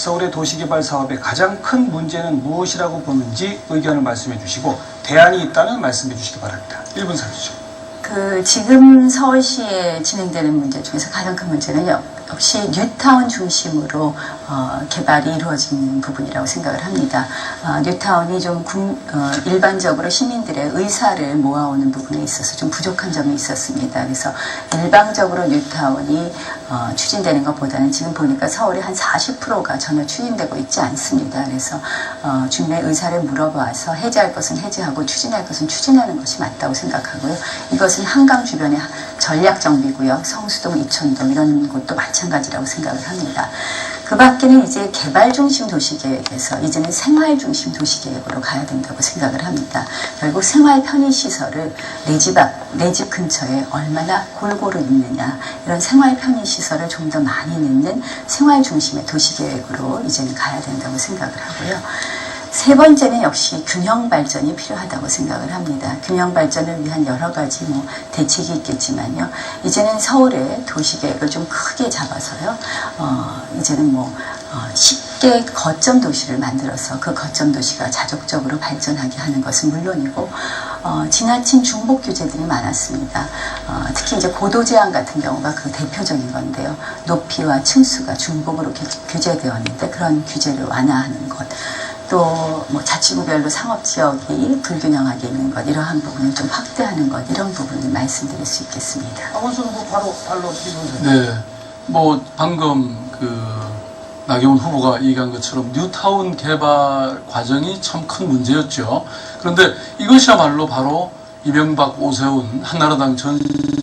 서울의 도시개발 사업의 가장 큰 문제는 무엇이라고 보는지 의견을 말씀해 주시고 대안이 있다면 말씀해 주시기 바랍니다. 1분 사주죠. 그 지금 서울시에 진행되는 문제 중에서 가장 큰 문제는 역- 역시 뉴타운 중심으로 어, 개발이 이루어진 부분이라고 생각을 합니다. 어, 뉴타운이 좀 군- 어, 일반적으로 시민들의 의사를 모아오는 부분에 있어서 좀 부족한 점이 있었습니다. 그래서 일방적으로 뉴타운이 어, 추진되는 것보다는 지금 보니까 서울의 한 40%가 전혀 추진되고 있지 않습니다. 그래서 어, 주민의 의사를 물어봐서 해제할 것은 해제하고 추진할 것은 추진하는 것이 맞다고 생각하고요. 이것은 한강 주변의 전략 정비구역, 성수동, 이천동 이런 곳도 마찬가지라고 생각을 합니다. 그 밖에는 이제 개발 중심 도시 계획에서 이제는 생활 중심 도시 계획으로 가야 된다고 생각을 합니다. 결국 생활 편의 시설을 내 집 앞, 내 집 근처에 얼마나 골고루 있느냐 이런 생활 편의 시설을 좀 더 많이 넣는 생활 중심의 도시 계획으로 이제는 가야 된다고 생각을 하고요. 세 번째는 역시 균형 발전이 필요하다고 생각을 합니다. 균형 발전을 위한 여러 가지 뭐 대책이 있겠지만요. 이제는 서울의 도시 계획을 좀 크게 잡아서요. 어, 이제는 뭐 어, 쉽게 거점 도시를 만들어서 그 거점 도시가 자족적으로 발전하게 하는 것은 물론이고 어, 지나친 중복 규제들이 많았습니다. 어, 특히 이제 고도 제한 같은 경우가 그 대표적인 건데요. 높이와 층수가 중복으로 규- 규제되었는데 그런 규제를 완화하는 것. 또 뭐 자치구별로 상업 지역이 불균형하게 있는 것 이러한 부분을 좀 확대하는 것 이런 부분을 말씀드릴 수 있겠습니다. 박원순 후보 바로 발로 1분 사주. 네, 뭐 방금 그 나경원 후보가 얘기한 것처럼 뉴타운 개발 과정이 참 큰 문제였죠. 그런데 이것이야말로 바로 이명박 오세훈 한나라당 전